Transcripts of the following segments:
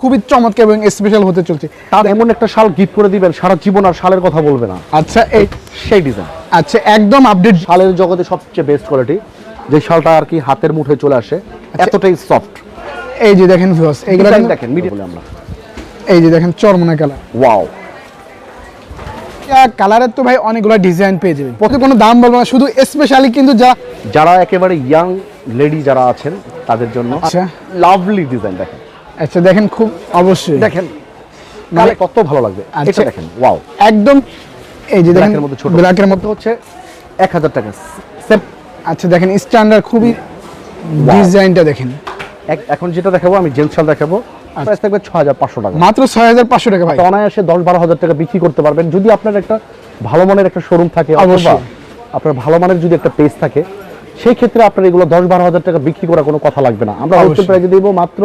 খুবই চমৎকার এবং স্পেশাল হতে চলছে। তার এমন একটা শাল গিফট করে দিবেন সারা জীবন আর শালের কথা বলবে না। আচ্ছা এই সেই ডিজাইন আচ্ছা একদম আপডেট শালের জগতে সবচেয়ে বেস্ট কোয়ালিটি যে শালটা আর কি হাতের মুঠোয় চলে আসে এতটাই সফট এই যে দেখেন ভিউয়ার্স এইগুলো দেখেন মিডিয়াম বলে আমরা এই যে দেখেন চরমনা কালার ওয়াও কালারের তো ভাই অনেকগুলো ডিজাইন পেয়ে যাবেন। প্রতি কোনো দাম বলব না শুধু স্পেশালি কিন্তু যা যারা একেবারে ইয়াং লেডি যারা আছেন তাদের জন্য আচ্ছা। লাভলি ডিজাইন দেখেন। আচ্ছা দেখেন খুব অবশ্যই। দেখেন মানে কত ভালো লাগবে। আচ্ছা। এটা দেখেন ওয়াও। একদম এই যে দেখেন ব্ল্যাকের মধ্যে ছোট। ব্ল্যাকের মধ্যে হচ্ছে এক হাজার টাকা। সেম আচ্ছা দেখেন স্ট্যান্ডার্ড খুবই ডিজাইনটা দেখেন। এখন যেটা দেখাবো আমি জেন্টস শাল দেখাবো। আচ্ছা। প্রাইস থাকবে ছ হাজার পাঁচশো টাকা। মাত্র ছয় হাজার পাঁচশো টাকা ভাই। অনায়াসে দশ বারো হাজার টাকা বিক্রি করতে পারবেন। যদি আপনার একটা ভালো মানের একটা শোরুম থাকে অথবা অবশ্যই। আপনার ভালো মানের যদি একটা পেজ থাকে সেই ক্ষেত্রে আপনার এগুলো দশ বারো হাজার টাকা বিক্রি করার কোনো কথা লাগবে না। আমরা হোলসেল। প্রাইসে দিব মাত্র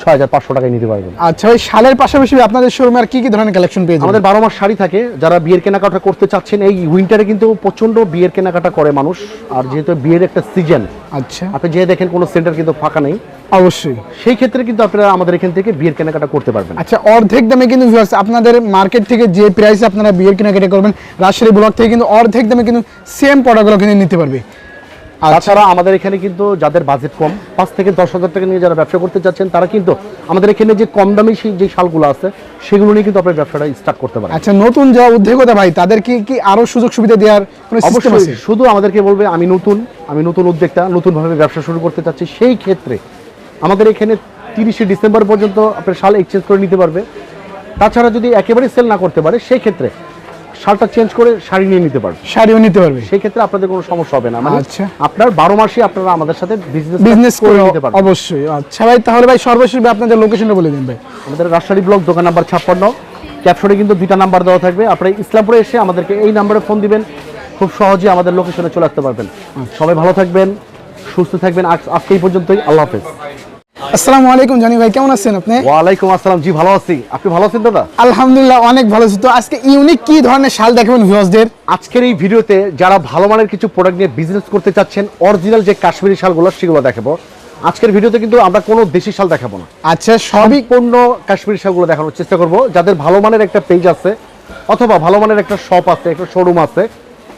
ছয় হাজার পাঁচশো টাকায় নিতে পারবেন। আচ্ছা ভাই শালের পাশাপাশি আপনাদের শোরুমে আর কি কি ধরনের কালেকশন পেয়ে যাবেন? আমাদের বারো মাস শাড়ি থাকে যারা বিয়ের কেনাকাটা করতে চাচ্ছেন এই উইন্টারে কিন্তু প্রচণ্ড বিয়ের কেনাকাটা করে মানুষ আর যেহেতু বিয়ের একটা সিজন আচ্ছা। আপনি যে দেখেন কোনো সেন্টার কিন্তু ফাঁকা নেই। অবশ্যই। সেই ক্ষেত্রে কিন্তু আপনারা আমাদের এখান থেকে বিয়ের কেনাকাটা করতে পারবেন। আচ্ছা অর্ধেক দামে কিন্তু আপনাদের মার্কেট থেকে যে প্রাইসে আপনারা বিয়ের কেনাকাটা করবেন রাজশাহী ব্লক থেকে কিন্তু অর্ধেক দামে কিন্তু সেম প্রোডাক্টগুলো কিন্তু নিতে পারবে। তাছাড়া আমাদের এখানে কিন্তু যাদের বাজেট কম পাঁচ থেকে দশ হাজার টাকা নিয়ে যারা ব্যবসা করতে চাচ্ছেন তারা কিন্তু আমাদের এখানে যে কম দামি সেই যে শালগুলো আছে সেগুলো নিয়ে কিন্তু আপনার ব্যবসাটা স্টার্ট করতে পারেন। আচ্ছা নতুন যা উদ্যোগতা ভাই তাদেরকে কি আরও সুযোগ সুবিধা দেওয়ার কোনো সিস্টেম আছে? অবশ্যই শুধু আমাদেরকে বলবে আমি নতুন আমি নতুন উদ্যোক্তা নতুনভাবে ব্যবসা শুরু করতে চাচ্ছি সেই ক্ষেত্রে আমাদের এখানে তিরিশে ডিসেম্বর পর্যন্ত আপনার শাল এক্সচেঞ্জ করে নিতে পারবে। তাছাড়া যদি একেবারে সেল না করতে পারে সেই ক্ষেত্রে শালটা চেঞ্জ করে শাড়ি নিয়ে নিতে পারবে। শাড়িও নিতে পারবে। সেই ক্ষেত্রে আপনাদের কোনো সমস্যা হবে না। মানে আচ্ছা। আপনার বারো মাসে আপনারা আমাদের সাথে বিজনেস বিজনেস করে নিতে পারবেন। অবশ্যই। আচ্ছা ভাই তাহলে ভাই সর্বশেষ আপনাদের লোকেশনটা বলে দিন ভাই। আমাদের রাজশাহী ব্লক দোকান নাম্বার ছাপ্পান্ন। ক্যাপশনে কিন্তু দুইটা নাম্বার দেওয়া থাকবে। আপনারা ইসলামপুরে এসে আমাদেরকে এই নাম্বারে ফোন দিবেন। খুব সহজে আমাদের লোকেশনে চলে আসতে পারবেন। সবাই ভালো থাকবেন সুস্থ থাকবেন। আজকে এই পর্যন্তই। আল্লাহ হাফেজ। আসসালামু আলাইকুম জানি ভাই কেমন আছেন আপনি? ওয়ালাইকুম আসসালাম। জি ভালো আছি। আপনি ভালো আছেন দাদা? আলহামদুলিল্লাহ অনেক ভালো আছি। তো আজকে ইউনিক কি ধরনের শাল দেখাবেন ভিউয়ার্সদের আজকের এই ভিডিওতে যারা ভালো মানের কিছু প্রোডাক্ট নিয়ে বিজনেস করতে চাচ্ছেন অরিজিনাল যে কাশ্মীরি শালগুলো সেগুলো দেখাবো। আজকের ভিডিওতে কিন্তু আমরা কোনো দেশি শাল দেখাবো না। আচ্ছা সবই সম্পূর্ণ কাশ্মীরি শালগুলো দেখানোর চেষ্টা করব। যাদের ভালো মানের একটা পেজ আছে অথবা ভালো মানের একটা শপ আছে একটা শোরুম আছে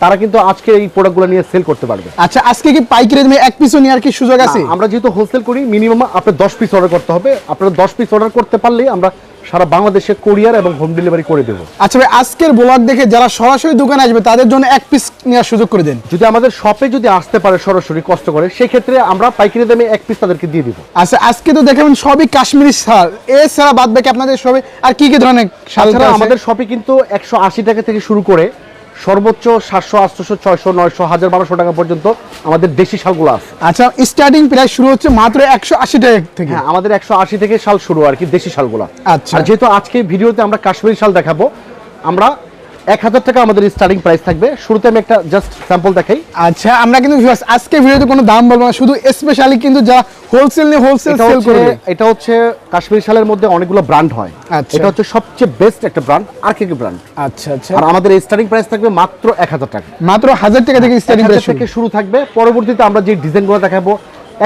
তারা কিন্তু আজকে এই প্রোডাক্টগুলো নিয়ে সেল করতে পারবে। আচ্ছা আজকে কি পাইকারি দামে এক পিসও নেওয়ার কি সুযোগ আছে? আমরা যেহেতু হোলসেল করি মিনিমাম আপনার দশ পিস অর্ডার করতে হবে। আপনারা দশ পিস অর্ডার করতে পারলেই আমরা সারা বাংলাদেশে কোরিয়ার এবং হোম ডেলিভারি করে দেবো। আচ্ছা ভাই আজকের ব্লগ দেখে যারা সরাসরি দোকানে আসবে তাদের জন্য এক পিস নেওয়ার সুযোগ করে দেন। যদি আমাদের শপে যদি আসতে পারে সরাসরি কষ্ট করে সেই ক্ষেত্রে আমরা পাইকারি দামে এক পিস তাদেরকে দিয়ে দিব। আচ্ছা আজকে তো দেখাবেন সবই কাশ্মীরি শাল। এছাড়া বাদ বাকি আপনাদের সবে আর কি কি ধরনের শাল আমাদের শপে কিন্তু একশো আশি টাকা থেকে শুরু করে সর্বোচ্চ সাতশো আটশো ছয়শো নয়শো হাজার বারোশো টাকা পর্যন্ত আমাদের দেশি শালগুলো আছে। আচ্ছা স্টার্টিং প্রাইস শুরু হচ্ছে মাত্র একশো আশি টাকা থেকে। হ্যাঁ আমাদের একশো আশি থেকে শাল শুরু আর কি দেশি শালগুলো। আচ্ছা। যেহেতু আজকে ভিডিওতে আমরা কাশ্মীরি শাল দেখাবো আমরা এক হাজার টাকা আমাদের স্টার্টিং প্রাইস থাকবে। শুরুতে আমি একটা জাস্ট স্যাম্পল দেখাই। আচ্ছা আমরা কিন্তু আজকে ভিডিওতে কোনো দাম বলব না শুধু স্পেশালি কিন্তু যারা হোলসেল নিয়ে হোলসেল সেল করবে। এটা হচ্ছে কাশ্মীরি শালের মধ্যে অনেকগুলো ব্র্যান্ড হয়। আচ্ছা। এটা হচ্ছে সবচেয়ে বেস্ট একটা ব্র্যান্ড আর কি ব্র্যান্ড আচ্ছা আচ্ছা। আর আমাদের স্টার্টিং প্রাইস থাকবে মাত্র এক হাজার টাকা। মাত্র হাজার টাকা থেকে স্টার্টিং প্রাইস থেকে শুরু থাকবে। পরবর্তীতে আমরা যে ডিজাইনগুলো দেখাবো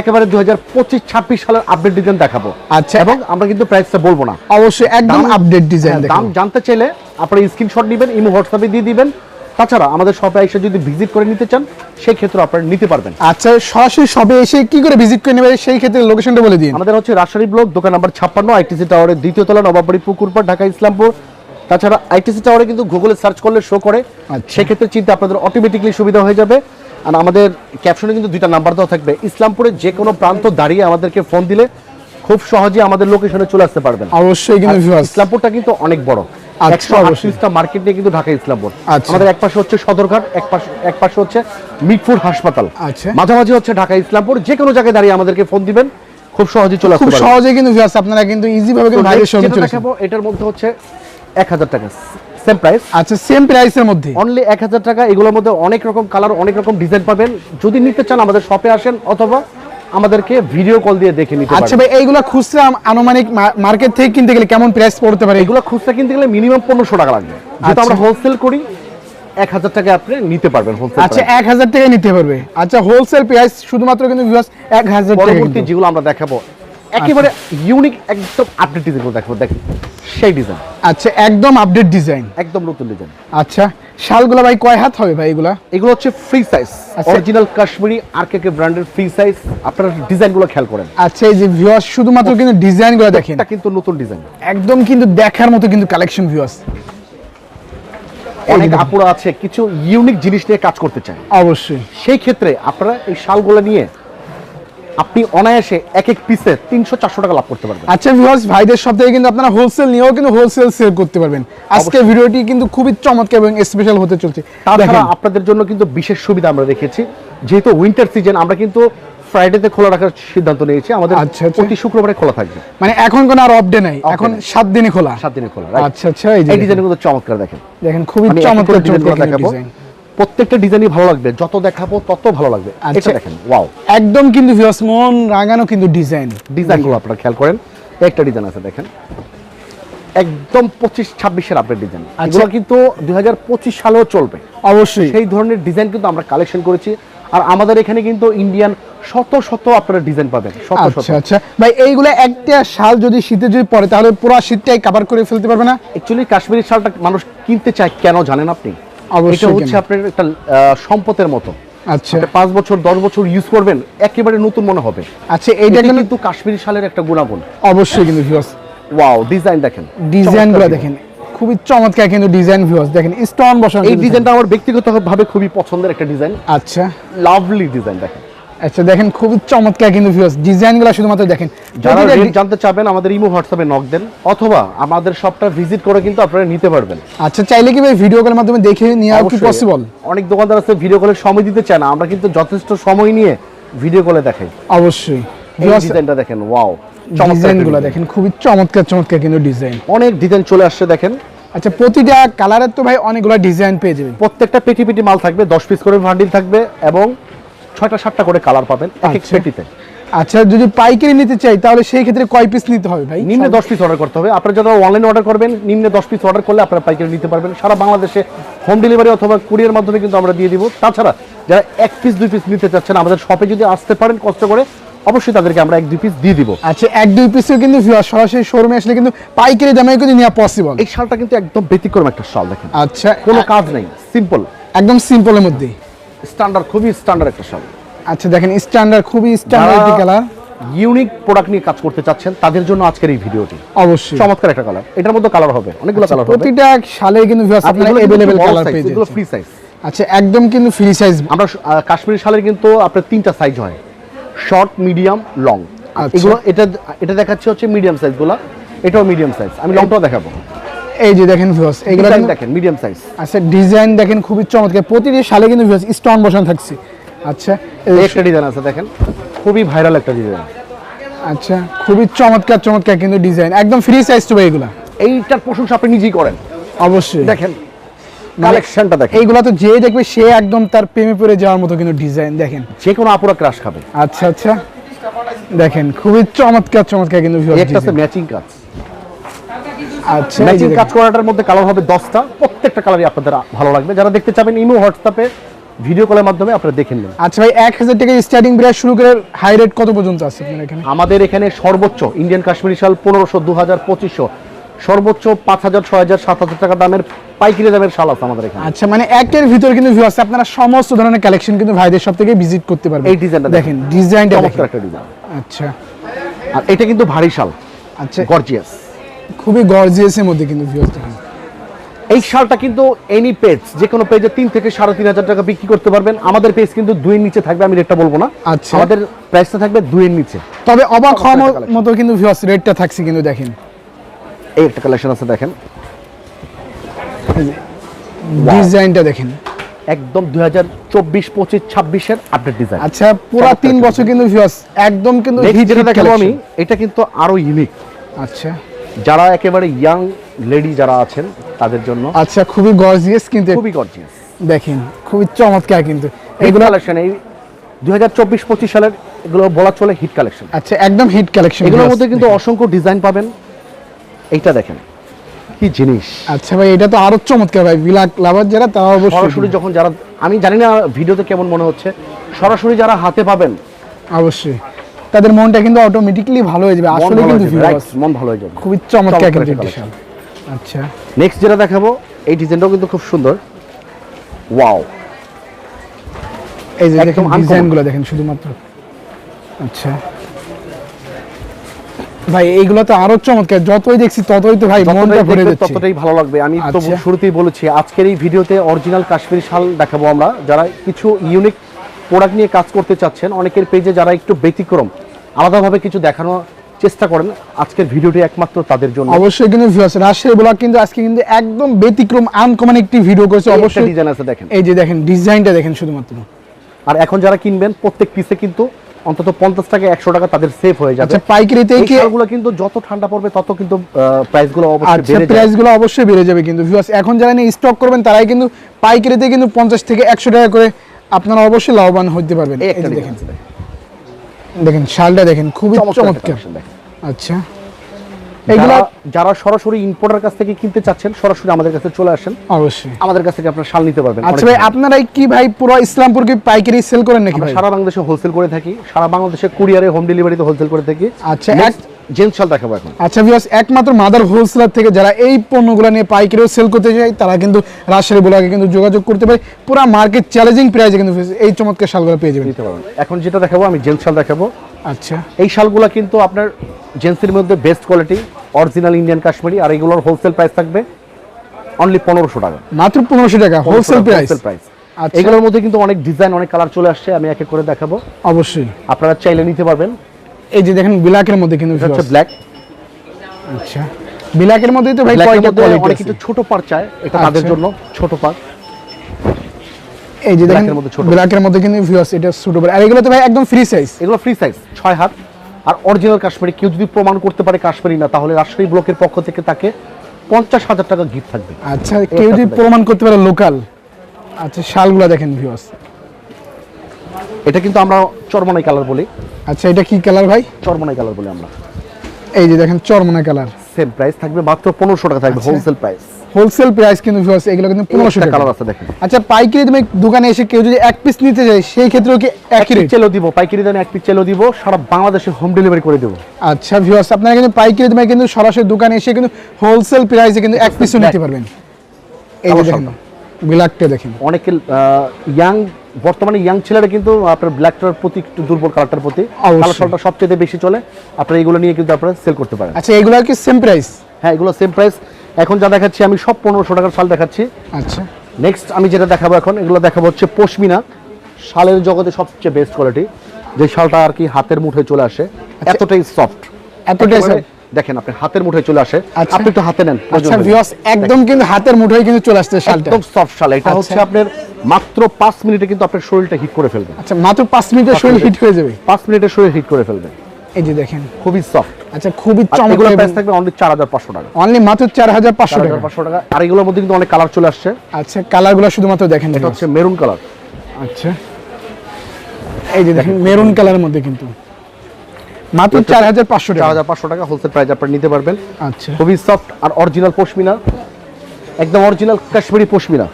একেবারে দুই হাজার পঁচিশ ছাব্বিশ সালের আপডেট ডিজাইন দেখাবো। আচ্ছা। এবং আমরা কিন্তু প্রাইসটা বলব না। অবশ্যই একদম আপডেট ডিজাইন হ্যাঁ, দাম জানতে চাইলে আপনারা স্ক্রিনশট নেবেন ইমো হোয়াটসঅ্যাপে দিয়ে দিবেন। তাছাড়া আমাদের শপে এসে যদি ভিজিট করে নিতে চান সেই ক্ষেত্রে আপনারা নিতে পারবেন। আচ্ছা সরাসরি সবে এসে কি করে ভিজিট করে নেবে সেই ক্ষেত্রে লোকেশনটা বলে দিন। আমাদের হচ্ছে রাজশাহী ব্লক দোকান নাম্বার ছাপ্পান্ন আইটিসি টাওয়ারের দ্বিতীয় তলা নবাবাড়ি পুকুরপাড় ঢাকা ইসলামপুর। তাছাড়া আইটিসি টাওয়ারে কিন্তু গুগলে সার্চ করলে শো করে। আচ্ছা। সেক্ষেত্রে চিন্তা আপনাদের অটোমেটিকলি সুবিধা হয়ে যাবে। আর আমাদের ক্যাপশনে কিন্তু দুইটা নাম্বার দেওয়া থাকবে। ইসলামপুরের যে কোনো প্রান্ত দাঁড়িয়ে আমাদেরকে ফোন দিলে খুব সহজে আমাদের লোকেশনে চলে আসতে পারবেন। অবশ্যই কিন্তু ইসলামপুরটা কিন্তু অনেক বড়। আচ্ছা, একশো অবশ্যই। আটত্রিশটা মার্কেট নিয়ে কিন্তু ঢাকা ইসলামপুর। আচ্ছা। আমাদের এক পাশে হচ্ছে সদরঘাট এক পাশে এক পাশে হচ্ছে মিটফুর হাসপাতাল। আচ্ছা। মাঝামাঝি হচ্ছে ঢাকা ইসলামপুর। যে কোনো জায়গায় দাঁড়িয়ে আমাদেরকে ফোন দিবেন খুব সহজে চলে আসতে খুব সহজে কিন্তু আপনারা কিন্তু ইজি ভাবে এটার মধ্যে হচ্ছে এক হাজার টাকা। সেম প্রাইস আচ্ছা সেম প্রাইসের মধ্যে। অনলি এক হাজার টাকা এগুলোর মধ্যে অনেক রকম কালার অনেক রকম ডিজাইন পাবেন। যদি নিতে চান আমাদের শপে আসেন অথবা আমাদেরকে ভিডিও কল দিয়ে দেখে নিতে আচ্ছা ভাই এইগুলা খুচরা আনুমানিক মার্কেট থেকে কিনতে গেলে কেমন প্রাইস পড়তে পারে? এগুলো খুচরা কিনতে গেলে মিনিমাম পনেরোশো টাকা লাগবে। যেহেতু আচ্ছা। আমরা হোলসেল করি এক হাজার টাকা আপনি নিতে পারবেন হোলসেল আচ্ছা এক হাজার টাকা নিতে পারবে। আচ্ছা হোলসেল প্রাইস শুধুমাত্র কিন্তু এক হাজার পরবর্তী। যেগুলো আমরা দেখাবো একেবারে ইউনিক একদম আপডেট ডিজাইন দেখো দেখেন সেই ডিজাইন আচ্ছা একদম আপডেট ডিজাইন একদম নতুন ডিজাইন আচ্ছা শালগুলো ভাই কয় হাত হবে ভাই এগুলা? এগুলো হচ্ছে ফ্রি সাইজ। অরিজিনাল কাশ্মীরি আর কে কে ব্র্যান্ডের ফ্রি সাইজ আপনারা ডিজাইনগুলো খেয়াল করেন। আচ্ছা এই যে ভিউয়ার্স শুধুমাত্র কিন্তু ডিজাইনগুলো দেখেন। এটা কিন্তু নতুন ডিজাইন একদম কিন্তু দেখার মতো কিন্তু কালেকশন ভিউয়ার্স অনেক আপুরা আছে কিছু ইউনিক জিনিস নিয়ে কাজ করতে চায়। অবশ্যই। সেই ক্ষেত্রে আপনারা এই শালগুলো নিয়ে আপনি অনায়াসে এক এক পিসে তিনশো চারশো টাকা লাভ করতে পারবেন। আচ্ছা ভিউয়ার্স ভাইদের সব থেকে কিন্তু আপনারা হোলসেল নিয়েও কিন্তু হোলসেল সেল করতে পারবেন। আজকে ভিডিওটি কিন্তু খুবই চমৎকার এবং স্পেশাল হতে চলছে। তাছাড়া আপনাদের জন্য কিন্তু বিশেষ সুবিধা আমরা রেখেছি যেহেতু উইন্টার সিজন আমরা কিন্তু ফ্রাইডেতে খোলা রাখার সিদ্ধান্ত নিয়েছি আমাদের আচ্ছা, আচ্ছা। প্রতি শুক্রবারে খোলা থাকবে। মানে এখন কোনো আর অফ ডে নাই এখন সাত দিনে খোলা। সাত দিনে খোলা আচ্ছা আচ্ছা এই। ডিজাইন কিন্তু চমৎকার দেখেন। দেখেন খুবই চমৎকার চমৎকার দেখাবো। প্রত্যেকটা ডিজাইনই ভালো লাগবে। যত দেখাবো তত ভালো লাগবে। এটা আচ্ছা। দেখেন ওয়াও একদম কিন্তু ভিউয়ার্স মন রাঙানো কিন্তু ডিজাইন ডিজাইনগুলো আপনারা খেয়াল করেন একটা ডিজাইন আছে দেখেন। একদম পঁচিশ ছাব্বিশের আপডেট ডিজাইন আচ্ছা। এগুলো কিন্তু দুই হাজার পঁচিশ সালেও চলবে। অবশ্যই। সেই ধরনের ডিজাইন কিন্তু আমরা কালেকশন করেছি। আর আমাদের এখানে কিন্তু ইন্ডিয়ান শত শত আপনারা ডিজাইন পাবেন। শত শত। আচ্ছা আচ্ছা। ভাই এইগুলো একটা শাল যদি শীতে যদি পরে তাহলে পুরো শীতটাই কভার করে ফেলতে পারবে না? অ্যাকচুয়ালি কাশ্মীরি শালটা মানুষ কিনতে চায় কেন জানেন আপনি? এটা হচ্ছে আপনার একটা সম্পদের মতো। আচ্ছা। পাঁচ বছর দশ বছর ইউজ করবেন একেবারে নতুন মনে হবে। আচ্ছা এইটা কিন্তু কাশ্মীরি শালের একটা গুণাগুণ। অবশ্যই কিন্তু ভিউয়ার্স ওয়াও ডিজাইন দেখেন। ডিজাইনগুলো গুলো দেখেন। খুবই চমৎকার কিন্তু ডিজাইন ভিউয়ার্স দেখেন স্টোন বসানো এই ডিজাইনটা আমার ব্যক্তিগতভাবে খুবই পছন্দের একটা ডিজাইন আচ্ছা। লাভলি ডিজাইন দেখেন। আচ্ছা দেখেন খুবই চমৎকার কিন্তু ভিউয়ার্স ডিজাইনগুলো শুধুমাত্র দেখেন। যারা রেট জানতে চাবেন আমাদের ইমো হোয়াটসঅ্যাপে নক দেন অথবা আমাদের শপটা ভিজিট করে কিন্তু আপনারা নিতে পারবেন। আচ্ছা চাইলে কি ভাই ভিডিও কলের মাধ্যমে দেখে নেওয়া কি। পসিবল অনেক দোকানদার আছে ভিডিও কলে সময় দিতে চায় না। আমরা কিন্তু যথেষ্ট সময় নিয়ে ভিডিও কলে দেখাই। অবশ্যই। ডিজাইনটা দেখেন ওয়াও ডিজাইনগুলো দেখেন খুবই চমৎকার চমৎকার কিন্তু ডিজাইন অনেক ডিজাইন চলে আসছে দেখেন। আচ্ছা প্রতিটা কালারের তো ভাই অনেকগুলো ডিজাইন পেয়ে যাবেন। প্রত্যেকটা পেটি পেটি মাল থাকবে দশ পিস করে ভান্ডিল থাকবে এবং ছয়টা সাতটা করে কালার পাবেন এক এক আচ্ছা। পেটিতে। আচ্ছা যদি পাইকারি নিতে চাই তাহলে সেই ক্ষেত্রে কয় পিস নিতে হবে ভাই? নিম্নে দশ পিস অর্ডার করতে হবে। আপনারা যারা অনলাইনে অর্ডার করবেন নিম্নে দশ পিস অর্ডার করলে আপনারা পাইকারি নিতে পারবেন। সারা বাংলাদেশে হোম ডেলিভারি অথবা কুরিয়ার মাধ্যমে কিন্তু আমরা দিয়ে দিব। তাছাড়া যারা এক পিস দুই পিস নিতে চাচ্ছেন আমাদের শপে যদি আসতে পারেন কষ্ট করে অবশ্যই তাদেরকে আমরা এক দুই পিস দিয়ে দিব। আচ্ছা এক দুই পিসেও কিন্তু সরাসরি শোরুমে আসলে কিন্তু পাইকারি দামে কিন্তু নেওয়া পসিবল এই শালটা কিন্তু একদম ব্যতিক্রম একটা শাল দেখেন। আচ্ছা কোনো কাজ নেই সিম্পল একদম সিম্পলের মধ্যে স্ট্যান্ডার্ড খুবই স্ট্যান্ডার্ড একটা শাল আচ্ছা দেখেন স্ট্যান্ডার্ড খুবই স্ট্যান্ডার্ড কালার ইউনিক প্রোডাক্ট নিয়ে কাজ করতে চাচ্ছেন তাদের জন্য আজকের এই ভিডিওটি অবশ্যই চমৎকার একটা কালার এটার মধ্যে কালার হবে অনেকগুলো কালার হবে প্রতিটা সালে কিন্তু viewers আর আপনারা এগুলো কিন্তু अवेलेबल বড় কালার size, পেয়ে এগুলো যাচ্ছেন ফ্রি সাইজ আচ্ছা একদম কিন্তু ফ্রি সাইজ আমরা আহ, কাশ্মীরি শালের কিন্তু আপনার তিনটা সাইজ হয় শর্ট মিডিয়াম লং আচ্ছা। এগুলো এটা এটা দেখাচ্ছে হচ্ছে মিডিয়াম সাইজ গুলা এটাও মিডিয়াম সাইজ আমি লংটাও দেখাবো এই যে দেখেন ভিউয়ার্স কিন্তু- দেখেন মিডিয়াম সাইজ আচ্ছা ডিজাইন দেখেন খুবই চমৎকার। প্রতিটি সালে কিন্তু ভিউয়ার্স স্টোন বসানো থাকছে। আচ্ছা একটা ডিজাইন আছে দেখেন। খুবই ভাইরাল একটা ডিজাইন আচ্ছা খুবই চমৎকার চমৎকার কিন্তু ডিজাইন একদম ফ্রি সাইজ তো এগুলা। এইটার প্রশংসা আপনি নিজেই করেন। অবশ্যই। দেখেন কালেকশনটা দেখেন। এইগুলা তো যে দেখবে সে একদম তার প্রেমে পড়ে যাওয়ার মতো কিন্তু ডিজাইন দেখেন। যে কোনো আপুরা ক্রাশ খাবে। আচ্ছা আচ্ছা। দেখেন খুবই চমৎকার চমৎকার কিন্তু একটা ম্যাচিং কাজ আচ্ছা ম্যাচিং কাজ করাটার মধ্যে কালার হবে দশটা। প্রত্যেকটা কালারই আপনাদের ভালো লাগবে। যারা দেখতে চাবেন ইমো হোয়াটসঅ্যাপে ভিডিও কলের মাধ্যমে আপনারা দেখে নেন আচ্ছা ভাই এক হাজার টাকা স্টার্টিং প্রাইস শুরু করে হাই রেট কত পর্যন্ত আছে এখানে? আমাদের এখানে সর্বোচ্চ ইন্ডিয়ান কাশ্মীরি শাল পনেরোশো দু হাজার পঁচিশশো। সর্বোচ্চ পাঁচ হাজার ছয় হাজার সাত হাজার টাকা দামের পাইকারি দামের শাল আছে আমাদের এখানে। আচ্ছা মানে একের ভিতর কিন্তু ভিউ আছে। আপনারা সমস্ত ধরনের কালেকশন কিন্তু ভাইদের সব থেকে ভিজিট করতে পারবেন। এই ডিজাইনটা দেখেন। ডিজাইনটা চমৎকার একটা ডিজাইন আচ্ছা। আর এটা কিন্তু ভারী শাল। আচ্ছা। গর্জিয়াস খুবই গর্জিয়াসের মধ্যে কিন্তু ভিউ এই শালটা কিন্তু এনি পেজ যে কোনো পেজে তিন থেকে সাড়ে তিন হাজার টাকা বিক্রি করতে পারবেন। আমাদের পেজ কিন্তু দুইয়ের নিচে থাকবে আমি রেটটা বলব না। আচ্ছা। আমাদের প্রাইসটা থাকবে দুইয়ের নিচে। তবে অবাক হওয়ার মতো কিন্তু ভিউয়ার্স রেটটা থাকছে কিন্তু দেখেন। এই একটা কালেকশন আছে দেখেন। ডিজাইনটা দেখেন। একদম দুই হাজার চব্বিশ পঁচিশ ছাব্বিশের আপডেট ডিজাইন আচ্ছা পুরা তিন বছর কিন্তু ভিউয়ার্স একদম কিন্তু যেটা দেখাবো আমি এটা কিন্তু আরও ইউনিক আচ্ছা। যারা একেবারে ইয়াং লেডি যারা আছেন তাদের জন্য আচ্ছা খুবই গর্জিয়াস কিন্তু খুবই গর্জিয়াস দেখেন খুবই চমৎকার কিন্তু। এগুলো কালেকশন এই দুই হাজার চব্বিশ পঁচিশ সালের এগুলো বলা চলে হিট কালেকশন আচ্ছা একদম হিট কালেকশন এগুলোর মধ্যে কিন্তু অসংখ্য ডিজাইন পাবেন। এইটা দেখেন কি জিনিস। আচ্ছা ভাই এটা তো আরও চমৎকার ভাই বিলাক লাভার যারা তারা অবশ্যই সরাসরি যখন যারা আমি জানি না ভিডিওতে কেমন মনে হচ্ছে। সরাসরি যারা হাতে পাবেন অবশ্যই। তাদের মনটা কিন্তু অটোমেটিকলি ভালো হয়ে যাবে। আসলে কিন্তু মন ভালো হয়ে যাবে। খুবই চমৎকার একটা শাল আচ্ছা। নেক্সট যেটা দেখাবো এই ডিজাইনটাও কিন্তু খুব সুন্দর। ওয়াও এই যে দেখেন ডিজাইনগুলো দেখেন শুধুমাত্র। আচ্ছা। ভাই এইগুলো তো আরও চমৎকার। যতই দেখছি ততই তো ভাই মনটা ভরে যাচ্ছে। ততটাই ভালো লাগবে। আমি তো আচ্ছা। শুরুতেই বলেছি আজকের এই ভিডিওতে অরিজিনাল কাশ্মীরি শাল দেখাবো আমরা। যারা কিছু ইউনিক প্রোডাক্ট নিয়ে কাজ করতে চাচ্ছেন অনেকের পেজে যারা একটু ব্যতিক্রম আলাদাভাবে কিছু দেখানোর চেষ্টা করেন। আজকের ভিডিওটি একমাত্র তাদের জন্য। অবশ্যই কিন্তু ভিউয়ার্স রাজশাহী ব্লগ কিন্তু আজকে কিন্তু একদম ব্যতিক্রম আনকমন একটি ভিডিও করেছে। অবশ্যই ডিজাইন আছে দেখেন। এই যে দেখেন ডিজাইনটা দেখেন শুধুমাত্র। আর এখন যারা কিনবেন প্রত্যেক পিসে কিন্তু অন্তত পঞ্চাশ টাকা একশো টাকা তাদের সেভ হয়ে যাবে। আচ্ছা পাইকারিতে শালগুলো কিন্তু যত ঠান্ডা পড়বে তত কিন্তু প্রাইসগুলো অবশ্যই আচ্ছা বেড়ে যাবে। প্রাইসগুলো অবশ্যই বেড়ে যাবে কিন্তু ভিউয়ার্স এখন যারা নিয়ে স্টক করবেন তারাই কিন্তু পাইকারিতে কিন্তু পঞ্চাশ থেকে একশো টাকা করে আপনারা অবশ্যই লাভবান হতে পারবেন। দেখেন। দেখেন শালটা দেখেন খুবই চমৎকার। আচ্ছা। এগুলা যারা- যারা সরাসরি ইম্পোর্টার কাছ থেকে কিনতে চাচ্ছেন সরাসরি আমাদের কাছে চলে আসেন। অবশ্যই। আমাদের কাছ থেকে আপনারা শাল নিতে পারবেন। আচ্ছা ভাই আপনারা কি ভাই পুরো ইসলামপুর কি পাইকারি সেল করেন নাকি ভাই? সারা বাংলাদেশে হোলসেল করে থাকি সারা বাংলাদেশে কুরিয়ারে হোম ডেলিভারিতে হোলসেল করে থাকি। আচ্ছা, জেন্টস শাল দেখাবো এখন। আচ্ছা ভিউয়ার্স একমাত্র মাদার হোলসেলার থেকে যারা এই পণ্যগুলো নিয়ে পাইকারিও সেল করতে চায় তারা কিন্তু রাজশাহী ব্লগে কিন্তু যোগাযোগ করতে পারে। পুরো মার্কেট চ্যালেঞ্জিং প্রাইসে কিন্তু এই চমৎকার শালগুলো পেয়ে যাবেন। এখন যেটা দেখাবো আমি জেন্টস শাল দেখাবো। আচ্ছা। এই শালগুলো কিন্তু আপনার জেন্টসের মধ্যে best quality original Indian Kashmiri আর এগুলোর হোলসেল প্রাইস থাকবে অনলি পনেরোশো টাকা। মাত্র পনেরোশো টাকা হোলসেল প্রাইস প্রাইস আচ্ছা। এগুলোর মধ্যে কিন্তু অনেক ডিজাইন অনেক কালার চলে আসছে আমি এক এক করে দেখাবো। অবশ্যই। আপনারা চাইলে নিতে পারবেন। এই যে দেখেন ব্ল্যাকের মধ্যে কিন্তু হচ্ছে ব্ল্যাক আচ্ছা। ব্ল্যাকের মধ্যেই তো ভাই কয়টা মধ্যে কোয়ালিটি অনেক কিছু ছোট পার চায় এটা তাদের আচ্ছা। জন্য ছোট পার এই যে দেখেন মধ্যে। ব্ল্যাকের মধ্যে কিন্তু ভিউয়ার্স এটা সুটেবল আর এগুলো তো ভাই একদম ফ্রি সাইজ এগুলো ফ্রি সাইজ ছয় হাত। আর অরিজিনাল কাশ্মীরি কেউ যদি প্রমাণ করতে পারে কাশ্মীরি না তাহলে রাজশাহী ব্লকের পক্ষ থেকে তাকে পঞ্চাশ হাজার টাকা গিফট থাকবে। আচ্ছা কেউ যদি প্রমাণ করতে পারে লোকাল আচ্ছা শালগুলো দেখেন ভিউয়ার্স এটা কিন্তু আমরা চরমনাই কালার বলি। আচ্ছা এটা কি কালার ভাই? চরমনাই কালার বলি আমরা। এই যে দেখেন চরমনা কালার সেম প্রাইস থাকবে মাত্র পনেরোশো টাকা থাকবে। হোলসেল প্রাইস হোলসেল প্রাইস কিন্তু ভিউয়ার্স এগুলো কিন্তু পনেরোশো টাকা। কালার আছে দেখেন। আচ্ছা পাইকারি তুমি দোকানে এসে কেউ যদি এক পিস নিতে চায় সেই ক্ষেত্রেও কি এক একই পিস চেলো দিব পাইকারি দামে এক পিস চেলো দিব সারা বাংলাদেশে হোম ডেলিভারি করে দেবো। আচ্ছা ভিউয়ার্স আপনারা কিন্তু পাইকারি দামে কিন্তু সরাসরি দোকানে এসে কিন্তু হোলসেল প্রাইসে কিন্তু এক পিসও নিতে পারবেন। এই যে দেখেন। বিলাকটা দেখেন। অনেকে ইয়াং বর্তমানে ইয়াং ছেলেরা কিন্তু আপনার ব্ল্যাকটার প্রতি একটু দুর্বল কালারটার প্রতি অবশ্যই। কালো শালটা সবচেয়ে বেশি চলে। আপনারা এগুলো নিয়ে কিন্তু আপনারা সেল করতে পারেন। আচ্ছা এগুলো কি সেম প্রাইস হ্যাঁ এগুলো সেম প্রাইস এখন যা দেখাচ্ছি আমি সব পনেরোশো টাকার শাল দেখাচ্ছি। আচ্ছা। নেক্সট আমি যেটা দেখাবো এখন এগুলো দেখাবো হচ্ছে পশমিনা। শালের জগতে সবচেয়ে বেস্ট কোয়ালিটি যে শালটা আর কি হাতের মুঠোয় চলে আসে এতটাই সফট এতটাই? দেখেন আপনি হাতের মুঠোয় চলে আসে। আচ্ছা। আপনি একটু হাতে নেন আচ্ছা। ভিউয়ার্স একদম কিন্তু হাতের মুঠোয় কিন্তু চলে আসছে শালটা। একদম সফট শাল এটা আচ্ছা। হচ্ছে আপনার মাত্র পাঁচ মিনিটে কিন্তু আপনার শরীরটা হিট করে ফেলবে। আচ্ছা মাত্র পাঁচ মিনিটে শরীর হিট হয়ে যাবে? পাঁচ মিনিটে শরীর হিট করে ফেলবে। এই যে দেখেন। খুবই সফট আচ্ছা খুবই এগুলো চমৎকার প্রাইস থাকবে অনলি চার হাজার পাঁচশো টাকা। অনলি মাত্র চার হাজার পাঁচশো টাকা। হাজার পাঁচশো টাকা। আর এগুলোর মধ্যে কিন্তু অনেক কালার চলে আসছে। আচ্ছা কালারগুলো শুধুমাত্র দেখেন এটা হচ্ছে মেরুন কালার আচ্ছা। এই যে দেখেন মেরুন কালারের মধ্যে কিন্তু। মাত্র চার হাজার পাঁচশো চার টাকা হাজার পাঁচশো টাকা হোলসেল প্রাইস আপনারা নিতে পারবেন। আচ্ছা। খুবই সফট আর অরিজিনাল পশমিনা। একদম অরিজিনাল কাশ্মীরি পশমিনা।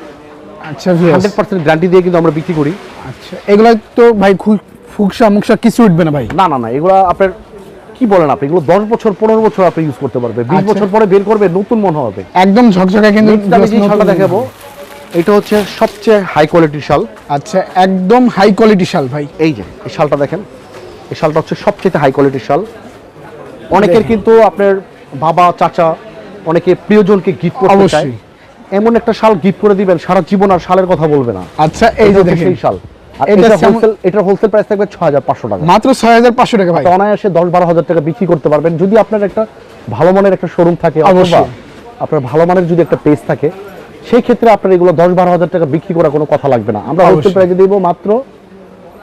আচ্ছা ভিউয়ার্স হান্ড্রেড পার্সেন্ট গ্যারান্টি দিয়ে কিন্তু আমরা বিক্রি করি। আচ্ছা এগুলো তো ভাই খু- ফুকসা মুকসা কিছু উঠবে না ভাই। না না না এগুলো আপনার কি বলেন আপনি? এগুলো দশ বছর পনেরো বছর আপনি ইউজ করতে পারবে বিশ আচ্ছা। বছর পরে বের করবে নতুন মনে হবে। একদম ঝকঝকা কিন্তু আমি যে শালটা দেখাবো এটা হচ্ছে সবচেয়ে হাই কোয়ালিটির শাল। আচ্ছা একদম হাই কোয়ালিটি শাল ভাই। এই যে এই শালটা দেখেন। এই শালটা হচ্ছে সবচেয়ে হাই কোয়ালিটির শাল। অনেকের কিন্তু আপনার বাবা চাচা অনেকে প্রিয়জনকে গিফট করতে চায়। এমন একটা শাল গিফট করে দিবেন সারা জীবন আর শালের কথা বলবে না। আচ্ছা এই যে দেখেন। সেই শাল। হোলসেল এটার হোলসেল প্রাইস থাকবে হাজার পাঁচশো টাকা। মাত্র ছয় হাজার পাঁচশো টাকা ভাই। অনায়াসে দশ বারো হাজার টাকা বিক্রি করতে পারবেন। যদি আপনার একটা ভালো মানের একটা শোরুম থাকে অথবা অবশ্যই। আপনার ভালো মানের যদি একটা পেজ থাকে সেই ক্ষেত্রে আপনার এগুলো দশ বারো হাজার টাকা বিক্রি করার কোনো কথা লাগবে না। আমরা হোলসেল। প্রাইসে দিব মাত্র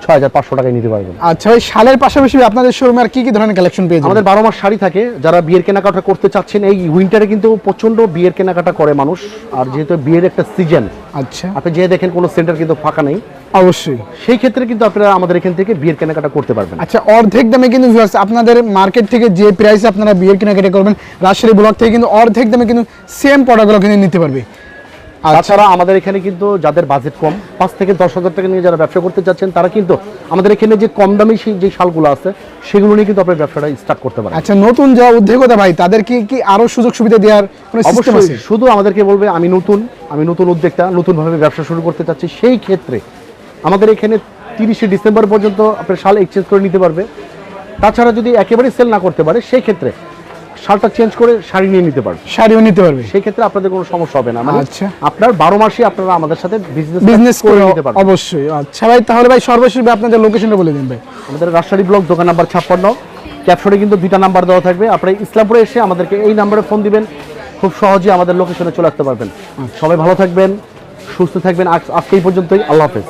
ছয় হাজার পাঁচশো টাকায় নিতে পারবেন। আচ্ছা ভাই শালের পাশাপাশি আপনাদের শোরুমে আর কি কি ধরনের কালেকশন পেয়ে আমাদের বারো মাস শাড়ি থাকে যারা বিয়ের কেনাকাটা করতে চাচ্ছেন এই উইন্টারে কিন্তু প্রচণ্ড বিয়ের কেনাকাটা করে মানুষ আর যেহেতু বিয়ের একটা সিজন আচ্ছা। আপনি যে দেখেন কোনো সেন্টার কিন্তু ফাঁকা নেই। অবশ্যই। সেই ক্ষেত্রে কিন্তু আপনারা আমাদের এখান থেকে বিয়ের কেনাকাটা করতে পারবেন। আচ্ছা অর্ধেক দামে কিন্তু আপনাদের মার্কেট থেকে যে প্রাইসে আপনারা বিয়ের কেনাকাটা করবেন রাজশাহী ব্লক থেকে কিন্তু অর্ধেক দামে কিন্তু সেম প্রোডাক্টগুলো কিন্তু নিতে পারবে। তাছাড়া আমাদের এখানে কিন্তু যাদের বাজেট কম পাঁচ থেকে দশ হাজার টাকা নিয়ে যারা ব্যবসা করতে চাচ্ছেন তারা কিন্তু আমাদের এখানে যে কম দামি যে শালগুলো আছে সেগুলো নিয়ে কিন্তু আপনার ব্যবসাটা স্টার্ট করতে পারেন। আচ্ছা নতুন যারা উদ্যোগতা ভাই তাদেরকে কি আরও সুযোগ সুবিধা দেওয়ার অবশ্যই শুধু আমাদেরকে বলবে আমি নতুন আমি নতুন উদ্যোক্তা নতুনভাবে ব্যবসা শুরু করতে চাচ্ছি সেই ক্ষেত্রে আমাদের এখানে তিরিশে ডিসেম্বর পর্যন্ত আপনার শাল এক্সচেঞ্জ করে নিতে পারবে। তাছাড়া যদি একেবারে সেল না করতে পারে সেই ক্ষেত্রে শালটা চেঞ্জ করে শাড়ি নিয়ে নিতে পারবে। শাড়িও নিতে পারবে। সেই ক্ষেত্রে আপনাদের কোনো সমস্যা হবে না। মানে আচ্ছা। আপনার বারো মাসে আপনারা আমাদের সাথে বিজনেস বিজনেস করে নিতে পারবেন। অবশ্যই। আচ্ছা ভাই তাহলে ভাই সর্বশেষ ভাই আপনাদের লোকেশনটা বলে দিন ভাই। আমাদের রাজশাহী ব্লক দোকান নাম্বার ছাপ্পান্ন। ক্যাপশনে কিন্তু দুইটা নাম্বার দেওয়া থাকবে। আপনি ইসলামপুরে এসে আমাদেরকে এই নাম্বারে ফোন দিবেন। খুব সহজে আমাদের লোকেশনে চলে আসতে পারবেন। সবাই ভালো থাকবেন সুস্থ থাকবেন। আজ আজকে এই পর্যন্তই। আল্লাহ হাফেজ।